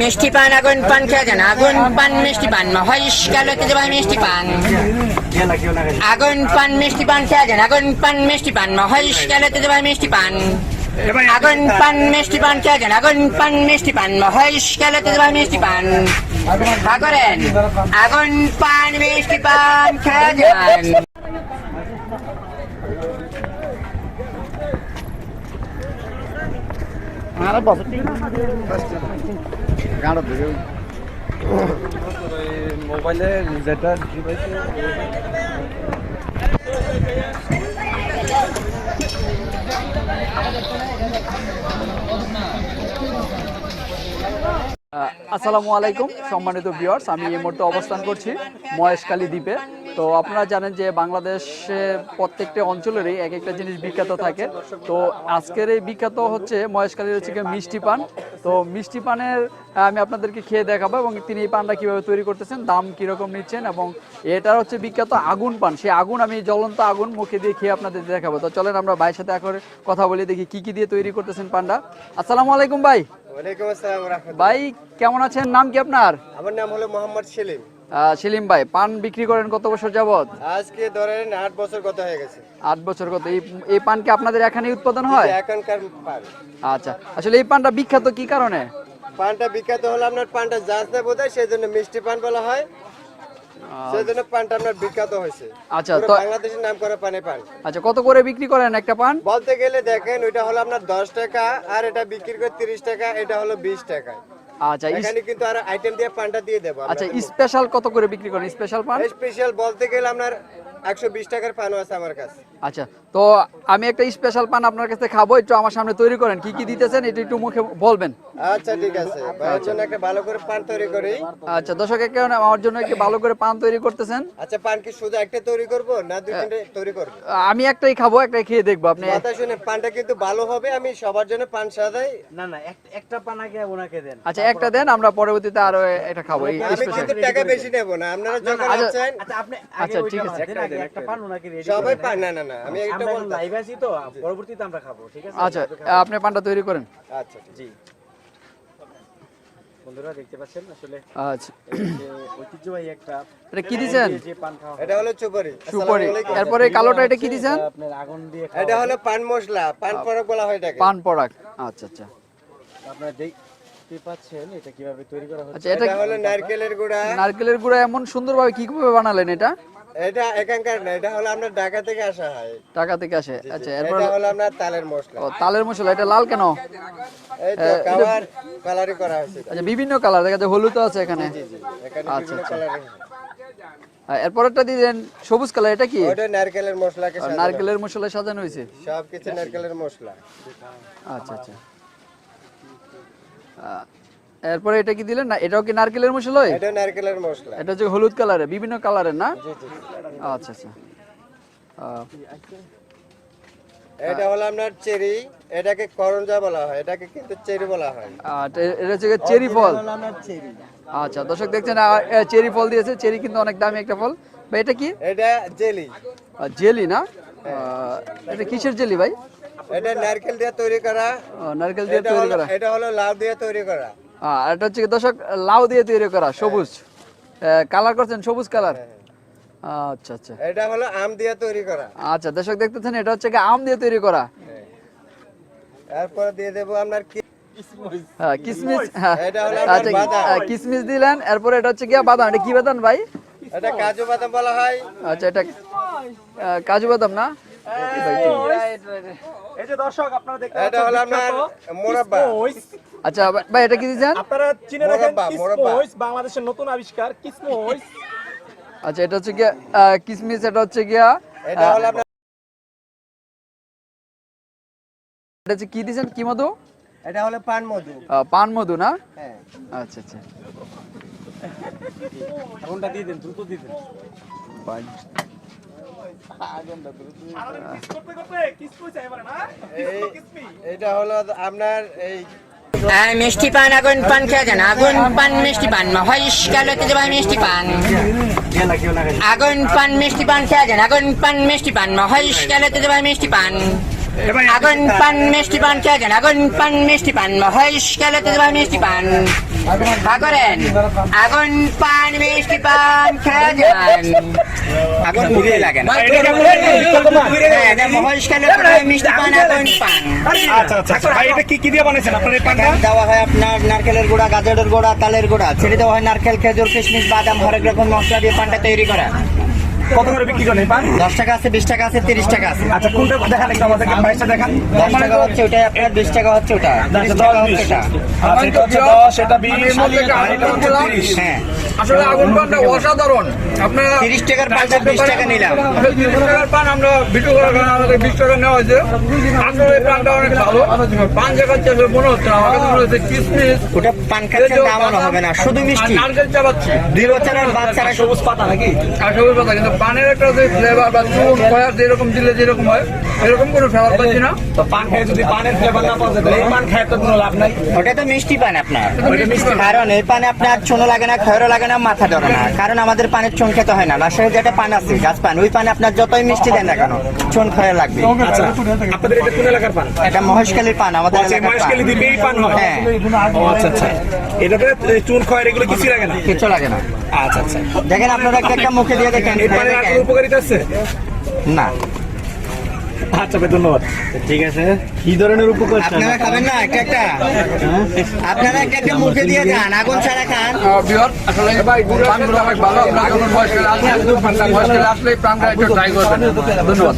মিষ্টি পান, আগুন পান খেয়ে যান। আগুন পান, মিষ্টি পান। মহেশ গেল তো ভাই মিষ্টি পান। আগুন পান, মিষ্টি পান খেয়ে যান। আগুন পান, মিষ্টি পান। মহেশ গেল তো ভাই মিষ্টি পান। আগুন পান, মিষ্টি পান খেয়ে যান। আগুন পান, মিষ্টি পান। মহেশ গেল তো ভাই মিষ্টি পান। আগুন পান, মিষ্টি পান খেয়ে মোবাইলে আসসালামু আলাইকুম সম্মানিত ভিউয়ার্স আমি এই মুহূর্তে অবস্থান করছি মহেশখালী দ্বীপে। তো আপনারা জানেন যে বাংলাদেশে প্রত্যেকটা অঞ্চলেরই এক একটা জিনিস বিখ্যাত থাকে। তো আজকের এই বিখ্যাত হচ্ছে মহেশখালীর হচ্ছে মিষ্টি পান। তো মিষ্টি পানের আমি আপনাদেরকে খেয়ে দেখাবো এবং তিনি এই পানটা কীভাবে তৈরি করতেছেন দাম কীরকম নিচ্ছেন এবং এটার হচ্ছে বিখ্যাত আগুন পান। সেই আগুন আমি জ্বলন্ত আগুন মুখে দিয়ে খেয়ে আপনাদের দেখাবো। তো চলেন আমরা ভাইয়ের সাথে এখন কথা বলি দেখি কি কি দিয়ে তৈরি করতেছেন পানটা। আসসালামু আলাইকুম ভাই। ভাই কেমন আছেন? নাম কি আপনার? আমার নাম হলো মোহাম্মদ সেলিম। সেলিম ভাই পান বিক্রি করেন কত বছর যাবত আজকে ধরেন আট বছর কত হয়ে গেছে। আট বছর কত? এই পান কি আপনাদের এখানে উৎপাদন হয়? এখনকার পান। আচ্ছা আসলে এই পানটা বিখ্যাত কি কারণে? পানটা বিখ্যাত হলো আপনার পানটা জাজ না বোধ হয় সেই জন্য মিষ্টি পান বলা হয়। সেই জন্য পানটা আপনার বিখ্যাত হয়েছে। আচ্ছা তো বাংলাদেশের নাম করা পানে পান। আচ্ছা কত করে বিক্রি করেন একটা পান? বলতে গেলে দেখেন ওইটা হলো আপনার দশ টাকা আর এটা বিক্রি করে তিরিশ টাকা এটা হলো বিশ টাকা। আচ্ছা এখানে কিন্তু আর আইটেম দিয়ে পানটা দিয়ে দেবো আচ্ছা স্পেশাল কত করে বিক্রি করেন? স্পেশাল পান? স্পেশাল বলতে গেলে আপনার একশো বিশ টাকার পানও আছে আমার কাছে। আচ্ছা তো আমি একটা স্পেশাল পান আপনার কাছে খাব একটু আমার সামনে তৈরি করেন। কি কি দিতেছেন এটা একটু মুখে বলবেন। আচ্ছা ঠিক আছে। ভাইয়ের জন্য একটা ভালো করে পান তৈরি করি। আচ্ছা দর্শকের কেমন আমার জন্য একটু ভালো করে পান তৈরি করতেছেন। আচ্ছা পান কি শুধু একটা তৈরি করব না দুই তিনটে তৈরি করব? আমি একটাই খাব একটাই খেয়ে দেখব। আপনি কথা শুনে পানটা কিন্তু ভালো হবে আমি সবার জন্য পান সাজাই। না না একটা পান আগে ওনাকে দেন। আচ্ছা একটা দেন আমরা পরবর্তীতে আরও এটা খাব। এই স্পেশাল টাকা বেশি নেব না আপনারা যখন আচ্ছা, আছেন আচ্ছা আপনি আচ্ছা, আচ্ছা ঠিক আছে। একটা পান ওনাকে রেডি সবাই পান না না না আমি একটা লাইভে আছি তো পরবর্তীতে আমরা খাব ঠিক আছে? আচ্ছা আপনি পানটা তৈরি করেন। আচ্ছা জি। বন্ধুরা দেখতে পাচ্ছেন আসলে আচ্ছা। ঐতিহ্যবাহী একটা এটা কি খাওয়া এটা হলো সুপারি। কালোটা এটা কি এটা আপনার আগুন দিয়ে এটা হলো পান মশলা পান পরক বলা হয় এটাকে। পান আচ্ছা আচ্ছা। আপনারা দেখতে পাচ্ছেন এটা কীভাবে তৈরি করা হচ্ছে। আচ্ছা এটা হলো নারকেলের গুঁড়া। নারকেলের গুঁড়া এমন সুন্দরভাবে কি বানালেন এটা? এটা এখানকার না এটা হলো আপনার ঢাকা থেকে আসা হয়। টাকা থেকে আসে আচ্ছা এরপর এটা হলো আপনার তালের মশলা। ও, তালের মশলা এটা লাল কেন? এই তো কালার কালারি করা হয়েছে। আচ্ছা বিভিন্ন কালার দেখা যায় হলুদ আছে এখানে। জি জি এখানে আচ্ছা, বিভিন্ন আচ্ছা। এরপরটা দিলেন সবুজ কালার এটা কি? ওটা নারকেলের মশলাকে নারকেলের মশলা সাজানো হয়েছে। সব কিছু নারকেলের মশলা। আচ্ছা আচ্ছা। এরপরে এটা কি দিলেন? না এটাও কি নারকেলের মশলা এটা নারকেলের মশলা। এটা হচ্ছে হলুদ কালারের বিভিন্ন কালারের না? জি জি আচ্ছা আচ্ছা। এটা হলো আপনার চেরি এটাকে করঞ্জা বলা হয় এটাকে কিন্তু চেরি বলা হয়। আর এটা হচ্ছে চেরি ফল। চেরি। আচ্ছা দর্শক দেখছেন চেরি ফল দিয়েছে চেরি কিন্তু অনেক দামি একটা ফল। ভাই এটা কি? এটা জেলি। জেলি না? এটা কিসের জেলি ভাই? এটা নারকেল দিয়ে তৈরি করা। নারকেল দিয়ে তৈরি করা। এটা হলো লাউ দিয়ে তৈরি করা। এটা হচ্ছে দর্শক লাউ দিয়ে তৈরি করা সবুজ। কালার করছেন সবুজ কালার? আচ্ছা আচ্ছা। এটা হলো আম দিয়ে তৈরি করা। আচ্ছা দর্শক দেখতেছেন এটা হচ্ছে আম দিয়ে তৈরি করা? তারপরে দিয়ে দেবো আপনার হ্যাঁ কিসমিস হ্যাঁ। কিসমিস দিলেন এরপরে এটা হচ্ছে কি বাদাম এটা কি বাদাম ভাই? এটা কাজু বাদাম বলা হয়। আচ্ছা এটা কাজু বাদাম না? এই যে দর্শক আপনারা দেখতে এটা হলো আপনার মোরব্বা। আচ্ছা ভাই- ভাই এটা কি দিয়েছেন আপনারা চিনে রাখেন মোরব্বা, মোরব্বা। কিসমোইস বাংলাদেশের নতুন আবিষ্কার কিসমোইস আচ্ছা এটা হচ্ছে গিয়া কিসমিস এটা হচ্ছে গিয়া এটা হলো আপনার এটা হচ্ছে কি দিয়েছেন? কি মধু? এটা হলো পান মধু। পান মধু না? হ্যাঁ। আচ্ছা আচ্ছা। আগুনটা দিয়ে দেন? দ্রুত দিয়ে দেন। এটা হলো আপনার এই মিষ্টি পান আগুন পান খেয়ে যান। আগুন পান মিষ্টি পান। মহেশ গেল তো ভাই মিষ্টি পান। আগুন পান মিষ্টি পান খেয়ে যান। আগুন পান মিষ্টি পান। মহেশ গেল তো মিষ্টি পান। আগুন পান মিষ্টি পান খেয়ে যান আগুন পান মিষ্টি পান। মহেশকালে তো ভাই মিষ্টি পান। করেন আগুন পান মিষ্টি পান খেয়ে যান আগুন হ্যাঁ, মহেশকালে মিষ্টি পান আগুন পান। আচ্ছা আচ্ছা আচ্ছা। ভাই এটা কি কি দিয়ে বানাইছেন আপনার এই পানটা? দেওয়া হয় আপনার নারকেলের গুঁড়া গাজরের গুঁড়া তালের গুঁড়া। ছেড়ে দেওয়া হয় নারকেল খেজুর কিশমিশ বাদাম হরেক রকম মশলা দিয়ে পানটা তৈরি করা। কত করে বিক্রি করেন পান দশ টাকা আছে বিশ টাকা আছে তিরিশ টাকা আছে। আচ্ছা কোনটা দেখান একটু আমাদেরকে প্রাইসটা দেখান। দশ টাকা হচ্ছে ওটা আপনার বিশ টাকা হচ্ছে ওটা আচ্ছা, টাকা হচ্ছে। ওটা। আচ্ছা, এটা হচ্ছে দশ, এটা বিশ, আমি এর মধ্যে এটা হচ্ছে আগুন তিরিশ। হ্যাঁ। আসলে আগুন পানটা অসাধারণ। আপনারা তিরিশ টাকার পাঁচটা বিশ টাকা নিলাম। তিরিশ টাকার পান আমরা ভিডিও করার কারণে আমাদের বিশ টাকা নেওয়া হয়েছে। আসলে এই পানটা অনেক ভালো। পান জায়গার চেয়ে মনে হচ্ছে না। আমার কাছে মনে হচ্ছে কিসমিস। ওটা পান খাচ্ছেন দামানো হবে না শুধু মিষ্টি। নারকেল চাবাচ্ছি। দুই বছরের বাচ্চারা সবুজ পাতা নাকি? আর সবুজ পাতা কিন্তু পানের একটা যে ফ্লেভার বা চুন কয়ার যেরকম দিলে যেরকম হয় এরকম কোনো ফ্লেভার পাচ্ছি না। তো পান খেয়ে যদি পানের ফ্লেভার না পাওয়া যায় এই পান খেয়ে তো কোনো লাভ নাই। ওটা তো মিষ্টি পান আপনার। ওটা মিষ্টি পান। কারণ এই পানে আপনার চুনো লাগে না খয়রও লাগে না মাথা ধরে না। কারণ আমাদের পানের চুন খেতে হয় না। রাজশাহী যেটা পান আছে গাছ পান ওই পানে আপনার যতই মিষ্টি দেন না কেন চুন খয়ে লাগবে। আচ্ছা আপনাদের এটা কোন এলাকার পান? এটা মহেশখালীর পান আমাদের আচ্ছা এলাকার পান। মহেশখালী দ্বীপে পান হয়? হ্যাঁ। ও আচ্ছা আচ্ছা। এটাতে চুন খয়ের এগুলো কিছু লাগে না? কিছু লাগে না। আচ্ছা আচ্ছা। দেখেন আপনারা একটা একটা মুখে দিয়ে দেখেন। এই পানের আর উপকারিতা আছে? না। আচ্ছা ধন্যবাদ। ঠিক আছে। কি ধরনের উপকার আপনারা খাবেন না একটা একটা। আপনারা একটা একটা মুখে দিয়ে যান আগুন ছাড়া খান। আসলে অনেক ভালো আপনার যখন বয়সকালে আসলে আসলে পানটা একটু ট্রাই করবেন ধন্যবাদ।